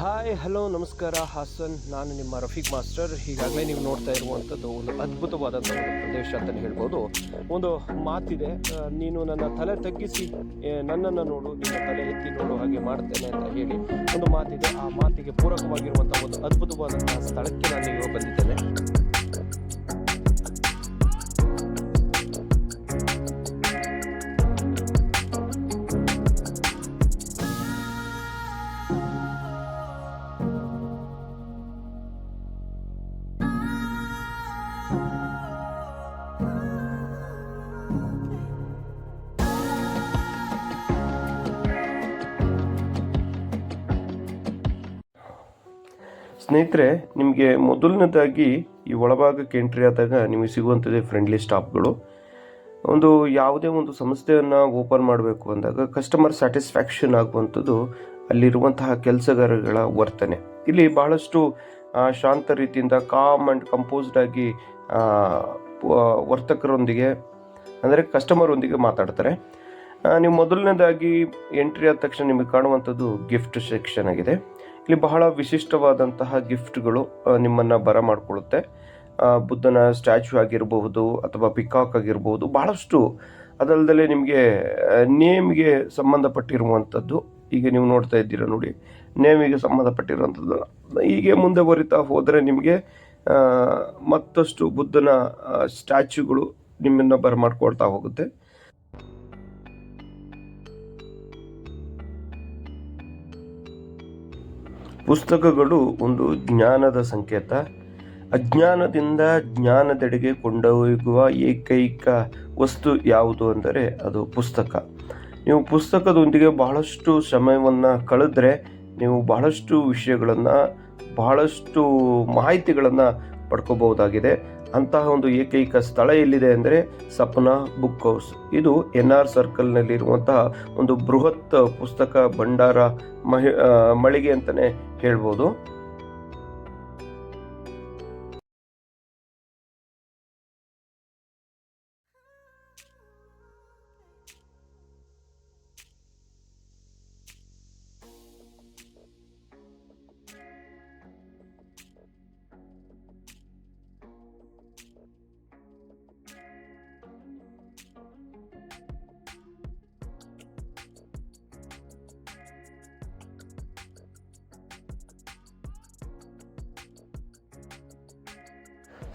Hi hello ನಮಸ್ಕಾರ, ಹಾಸನ್. ನಾನು ನಿಮ್ಮ ರಫೀಕ್ ಮಾಸ್ಟರ್. ಹೀಗಾಗಲೇ ನೀವು ನೋಡ್ತಾ ಇರುವಂಥದ್ದು ಒಂದು ಅದ್ಭುತವಾದಂಥ ಒಂದು ಪ್ರದೇಶ ಅಂತಲೇ ಹೇಳ್ಬೋದು. ಒಂದು ಮಾತಿದೆ ನೀನು ನನ್ನ ತಲೆ ತಗ್ಗಿಸಿ ನನ್ನನ್ನು ನೋಡು, ನಿನ್ನ ತಲೆ ಎತ್ತಿ ನೋಡು, ಹಾಗೆ ಮಾಡ್ತೇನೆ ಅಂತ ಹೇಳಿ ಒಂದು ಮಾತಿದೆ. ಆ ಮಾತಿಗೆ ಪೂರಕವಾಗಿರುವಂಥ ಒಂದು ಅದ್ಭುತವಾದಂತಹ ಸ್ಥಳಕ್ಕೆ ನಾನು ಇವಾಗ ಬಂದಿದ್ದೇನೆ. ಸ್ನೇಹಿತರೆ, ನಿಮಗೆ ಮೊದಲನೇದಾಗಿ ಈ ಒಳಭಾಗಕ್ಕೆ ಎಂಟ್ರಿ ಆದಾಗ ನಿಮಗೆ ಸಿಗುವಂಥದ್ದೇ ಫ್ರೆಂಡ್ಲಿ ಸ್ಟಾಫ್ಗಳು ಒಂದು ಯಾವುದೇ ಒಂದು ಸಂಸ್ಥೆಯನ್ನು ಓಪನ್ ಮಾಡಬೇಕು ಅಂದಾಗ ಕಸ್ಟಮರ್ ಸ್ಯಾಟಿಸ್ಫ್ಯಾಕ್ಷನ್ ಆಗುವಂಥದ್ದು ಅಲ್ಲಿರುವಂತಹ ಕೆಲಸಗಾರಗಳ ವರ್ತನೆ. ಇಲ್ಲಿ ಬಹಳಷ್ಟು ಶಾಂತ ರೀತಿಯಿಂದ ಕಾಮ್ ಆ್ಯಂಡ್ ಕಂಪೋಸ್ಡ್ ಆಗಿ ವರ್ತಕರೊಂದಿಗೆ, ಅಂದರೆ ಕಸ್ಟಮರೊಂದಿಗೆ ಮಾತಾಡ್ತಾರೆ. ನೀವು ಮೊದಲನೇದಾಗಿ ಎಂಟ್ರಿ ಆದ ತಕ್ಷಣ ನಿಮಗೆ ಕಾಣುವಂಥದ್ದು ಗಿಫ್ಟ್ ಸೆಕ್ಷನ್ ಆಗಿದೆ. ಇಲ್ಲಿ ಬಹಳ ವಿಶಿಷ್ಟವಾದಂತಹ ಗಿಫ್ಟ್ಗಳು ನಿಮ್ಮನ್ನು ಬರ ಮಾಡಿಕೊಳ್ಳುತ್ತೆ ಬುದ್ಧನ ಸ್ಟ್ಯಾಚ್ಯೂ ಆಗಿರಬಹುದು ಅಥವಾ ಪಿಕಾಕ್ ಆಗಿರಬಹುದು, ಬಹಳಷ್ಟು ಅದಲ್ಲದೆ ನಿಮಗೆ ನೇಮ್ಗೆ ಸಂಬಂಧಪಟ್ಟಿರುವಂಥದ್ದು. ಈಗ ನೀವು ನೋಡ್ತಾ ಇದ್ದೀರಾ ನೋಡಿ, ನೇಮಿಗೆ ಸಂಬಂಧಪಟ್ಟಿರುವಂಥದ್ದು ಹೀಗೆ ಮುಂದೆ ಬರಿತಾ ಹೋದರೆ ನಿಮಗೆ ಮತ್ತಷ್ಟು ಬುದ್ಧನ ಸ್ಟ್ಯಾಚ್ಯೂಗಳು ನಿಮ್ಮನ್ನು ಬರಮಾಡ್ಕೊಳ್ತಾ ಹೋಗುತ್ತೆ. ಪುಸ್ತಕಗಳು ಒಂದು ಜ್ಞಾನದ ಸಂಕೇತ. ಅಜ್ಞಾನದಿಂದ ಜ್ಞಾನದೆಡೆಗೆ ಕೊಂಡೊಯ್ಯುವ ಏಕೈಕ ವಸ್ತು ಯಾವುದು ಅಂದರೆ ಅದು ಪುಸ್ತಕ. ನೀವು ಪುಸ್ತಕದೊಂದಿಗೆ ಬಹಳಷ್ಟು ಸಮಯವನ್ನು ಕಳೆದ್ರೆ ನೀವು ಬಹಳಷ್ಟು ವಿಷಯಗಳನ್ನು, ಬಹಳಷ್ಟು ಮಾಹಿತಿಗಳನ್ನು ಪಡ್ಕೋಬಹುದಾಗಿದೆ. ಅಂತಹ ಒಂದು ಏಕೈಕ ಸ್ಥಳ ಎಲ್ಲಿದೆ ಅಂದರೆ ಸಪ್ನಾ ಬುಕ್ ಹೌಸ್. ಇದು ಎನ್ ಆರ್ ಸರ್ಕಲ್ನಲ್ಲಿರುವಂತಹ ಒಂದು ಬೃಹತ್ ಪುಸ್ತಕ ಭಂಡಾರ ಮಹಿ ಮಳಿಗೆ ಅಂತಲೇ ಹೇಳ್ಬೋದು.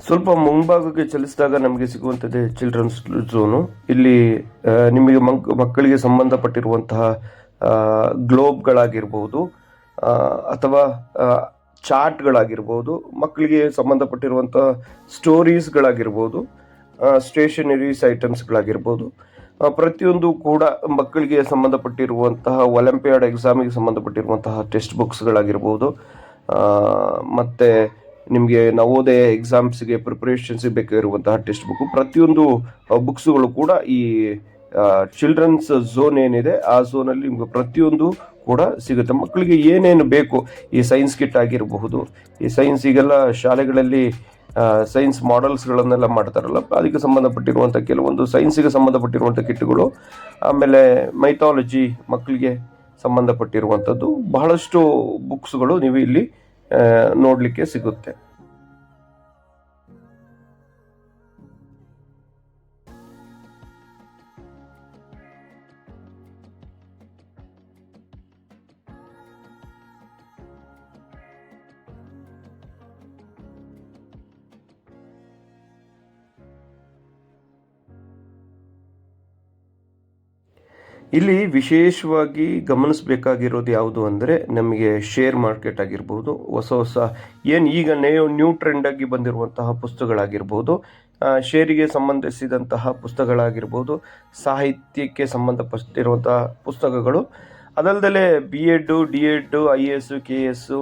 ಸ್ವಲ್ಪ ಮುಂಭಾಗಕ್ಕೆ ಚಲಿಸಿದಾಗ ನಮಗೆ ಸಿಗುವಂಥದ್ದೇ ಚಿಲ್ಡ್ರನ್ಸ್ ಝೋನು ಇಲ್ಲಿ ನಿಮಗೆ ಮಕ್ ಮಕ್ಕಳಿಗೆ ಸಂಬಂಧಪಟ್ಟಿರುವಂತಹ ಗ್ಲೋಬ್ಗಳಾಗಿರ್ಬೋದು ಅಥವಾ ಚಾರ್ಟ್ಗಳಾಗಿರ್ಬೋದು ಮಕ್ಕಳಿಗೆ ಸಂಬಂಧಪಟ್ಟಿರುವಂತಹ ಸ್ಟೋರೀಸ್ಗಳಾಗಿರ್ಬೋದು ಸ್ಟೇಷನರೀಸ್ ಐಟಮ್ಸ್ಗಳಾಗಿರ್ಬೋದು ಪ್ರತಿಯೊಂದು ಕೂಡ ಮಕ್ಕಳಿಗೆ ಸಂಬಂಧಪಟ್ಟಿರುವಂತಹ ಒಲಿಂಪಿಯಾಡ್ ಎಕ್ಸಾಮಿಗೆ ಸಂಬಂಧಪಟ್ಟಿರುವಂತಹ ಟೆಕ್ಸ್ಟ್ ಬುಕ್ಸ್ಗಳಾಗಿರ್ಬೋದು ಮತ್ತೆ ನಿಮಗೆ ನವೋದಯ ಎಕ್ಸಾಮ್ಸ್ಗೆ ಪ್ರಿಪ್ರೇಷನ್ಸ್ಗೆ ಬೇಕಾಗಿರುವಂತಹ ಟೆಕ್ಸ್ಟ್ ಬುಕ್ ಪ್ರತಿಯೊಂದು ಬುಕ್ಸ್ಗಳು ಕೂಡ ಈ ಚಿಲ್ಡ್ರನ್ಸ್ ಝೋನ್ ಏನಿದೆ, ಆ ಝೋನಲ್ಲಿ ನಿಮ್ಗೆ ಪ್ರತಿಯೊಂದು ಕೂಡ ಸಿಗುತ್ತೆ. ಮಕ್ಕಳಿಗೆ ಏನೇನು ಬೇಕು ಈ ಸೈನ್ಸ್ ಕಿಟ್ ಆಗಿರಬಹುದು, ಈ ಸೈನ್ಸ್ ಈಗೆಲ್ಲ ಶಾಲೆಗಳಲ್ಲಿ ಸೈನ್ಸ್ ಮಾಡೆಲ್ಸ್ಗಳನ್ನೆಲ್ಲ ಮಾಡ್ತಾರಲ್ಲ ಅದಕ್ಕೆ ಸಂಬಂಧಪಟ್ಟಿರುವಂಥ ಕೆಲವೊಂದು ಸೈನ್ಸಿಗೆ ಸಂಬಂಧಪಟ್ಟಿರುವಂಥ ಕಿಟ್ಗಳು ಆಮೇಲೆ ಮೈಥಾಲಜಿ ಮಕ್ಕಳಿಗೆ ಸಂಬಂಧಪಟ್ಟಿರುವಂಥದ್ದು, ಬಹಳಷ್ಟು ಬುಕ್ಸ್ಗಳು ನೀವು ಇಲ್ಲಿ ನೋಡಲಿಕ್ಕೆ ಸಿಗುತ್ತೆ. ಇಲ್ಲಿ ವಿಶೇಷವಾಗಿ ಗಮನಿಸಬೇಕಾಗಿರೋದು ಯಾವುದು ಅಂದರೆ ನಮಗೆ ಶೇರ್ ಮಾರ್ಕೆಟ್ ಆಗಿರ್ಬೋದು, ಹೊಸ ಹೊಸ ಏನು ಈಗ ನ್ಯೂ ನ್ಯೂ ಟ್ರೆಂಡಾಗಿ ಬಂದಿರುವಂತಹ ಪುಸ್ತಕಗಳಾಗಿರ್ಬೋದು ಶೇರಿಗೆ ಸಂಬಂಧಿಸಿದಂತಹ ಪುಸ್ತಕಗಳಾಗಿರ್ಬೋದು, ಸಾಹಿತ್ಯಕ್ಕೆ ಸಂಬಂಧಪಟ್ಟಿರುವಂತಹ ಪುಸ್ತಕಗಳು. ಅದಲ್ಲದೆ B Ed D Ed I A S K S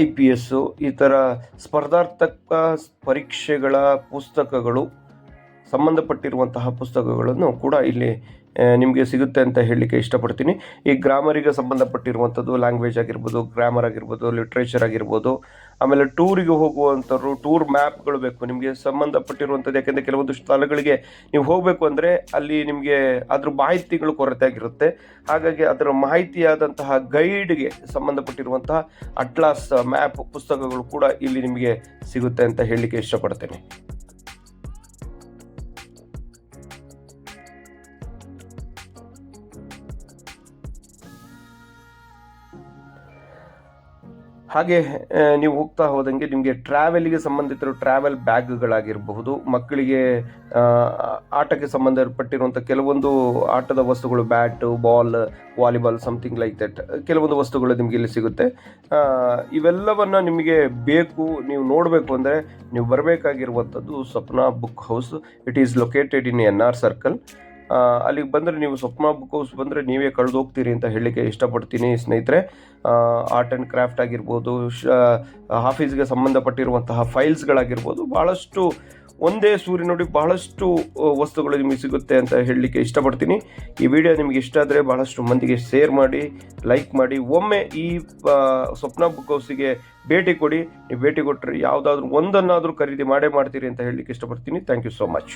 I P S ಈ ಥರ ಸ್ಪರ್ಧಾರ್ಥಕ ಪರೀಕ್ಷೆಗಳ ಪುಸ್ತಕಗಳು, ಸಂಬಂಧಪಟ್ಟಿರುವಂತಹ ಪುಸ್ತಕಗಳನ್ನು ಕೂಡ ಇಲ್ಲಿ ನಿಮಗೆ ಸಿಗುತ್ತೆ ಅಂತ ಹೇಳಲಿಕ್ಕೆ ಇಷ್ಟಪಡ್ತೀನಿ. ಈ ಗ್ರಾಮರಿಗೆ ಸಂಬಂಧಪಟ್ಟಿರುವಂಥದ್ದು ಲ್ಯಾಂಗ್ವೇಜ್ ಆಗಿರ್ಬೋದು ಗ್ರಾಮರ್ ಆಗಿರ್ಬೋದು ಲಿಟ್ರೇಚರ್ ಆಗಿರ್ಬೋದು, ಆಮೇಲೆ ಟೂರಿಗೆ ಹೋಗುವಂಥವ್ರು ಟೂರ್ ಮ್ಯಾಪ್ಗಳು ಬೇಕು. ನಿಮಗೆ ಸಂಬಂಧಪಟ್ಟಿರುವಂಥದ್ದು, ಯಾಕೆಂದರೆ ಕೆಲವೊಂದು ಸ್ಥಳಗಳಿಗೆ ನೀವು ಹೋಗಬೇಕು ಅಂದರೆ ಅಲ್ಲಿ ನಿಮಗೆ ಅದ್ರ ಮಾಹಿತಿಗಳು ಕೊರತೆ ಆಗಿರುತ್ತೆ. ಹಾಗಾಗಿ ಅದರ ಮಾಹಿತಿಯಾದಂತಹ ಗೈಡ್ಗೆ ಸಂಬಂಧಪಟ್ಟಿರುವಂತಹ ಅಟ್ಲಾಸ್ ಮ್ಯಾಪ್ ಪುಸ್ತಕಗಳು ಕೂಡ ಇಲ್ಲಿ ನಿಮಗೆ ಸಿಗುತ್ತೆ ಅಂತ ಹೇಳಲಿಕ್ಕೆ ಇಷ್ಟಪಡ್ತೇನೆ. ಹಾಗೆ ನೀವು ಹೋಗ್ತಾ ಹೋದಂಗೆ ನಿಮಗೆ ಟ್ರಾವೆಲ್ಗೆ ಸಂಬಂಧಿತ ಟ್ರಾವೆಲ್ ಬ್ಯಾಗ್ಗಳಾಗಿರಬಹುದು, ಮಕ್ಕಳಿಗೆ ಆಟಕ್ಕೆ ಸಂಬಂಧಪಟ್ಟಿರುವಂಥ ಕೆಲವೊಂದು ಆಟದ ವಸ್ತುಗಳು, bat, ball, volleyball something like that ಕೆಲವೊಂದು ವಸ್ತುಗಳು ನಿಮಗೆ ಇಲ್ಲಿ ಸಿಗುತ್ತೆ. ಇವೆಲ್ಲವನ್ನು ನಿಮಗೆ ಬೇಕು, ನೀವು ನೋಡಬೇಕು ಅಂದರೆ ನೀವು ಬರಬೇಕಾಗಿರುವಂಥದ್ದು Swapna book house. It is located in N R circle ಅಲ್ಲಿಗೆ ಬಂದರೆ ನೀವು ಸ್ವಪ್ನ ಬುಕ್ ಹೌಸ್ ಬಂದರೆ ನೀವೇ ಕಳೆದೋಗ್ತೀರಿ ಅಂತ ಹೇಳಲಿಕ್ಕೆ ಇಷ್ಟಪಡ್ತೀನಿ ಸ್ನೇಹಿತರೆ. ಆರ್ಟ್ ಆ್ಯಂಡ್ ಕ್ರಾಫ್ಟ್ ಆಗಿರ್ಬೋದು, ಶ ಆಫೀಸ್ಗೆ ಸಂಬಂಧಪಟ್ಟಿರುವಂತಹ ಫೈಲ್ಸ್ಗಳಾಗಿರ್ಬೋದು ಭಾಳಷ್ಟು ಒಂದೇ ಸೂರ್ಯನಡಿ ಬಹಳಷ್ಟು ವಸ್ತುಗಳು ನಿಮಗೆ ಸಿಗುತ್ತೆ ಅಂತ ಹೇಳಲಿಕ್ಕೆ ಇಷ್ಟಪಡ್ತೀನಿ. ಈ ವಿಡಿಯೋ ನಿಮಗೆ ಇಷ್ಟ ಆದರೆ ಬಹಳಷ್ಟು ಮಂದಿಗೆ ಶೇರ್ ಮಾಡಿ, ಲೈಕ್ ಮಾಡಿ, ಒಮ್ಮೆ ಈ ಸ್ವಪ್ನ ಬುಕ್ ಹೌಸಿಗೆ ಭೇಟಿ ಕೊಡಿ. ನೀವು ಭೇಟಿ ಕೊಟ್ಟರೆ ಯಾವುದಾದ್ರೂ ಒಂದನ್ನಾದರೂ ಖರೀದಿ ಮಾಡೇ ಮಾಡ್ತೀರಿ ಅಂತ ಹೇಳಲಿಕ್ಕೆ ಇಷ್ಟಪಡ್ತೀನಿ. Thank you so much.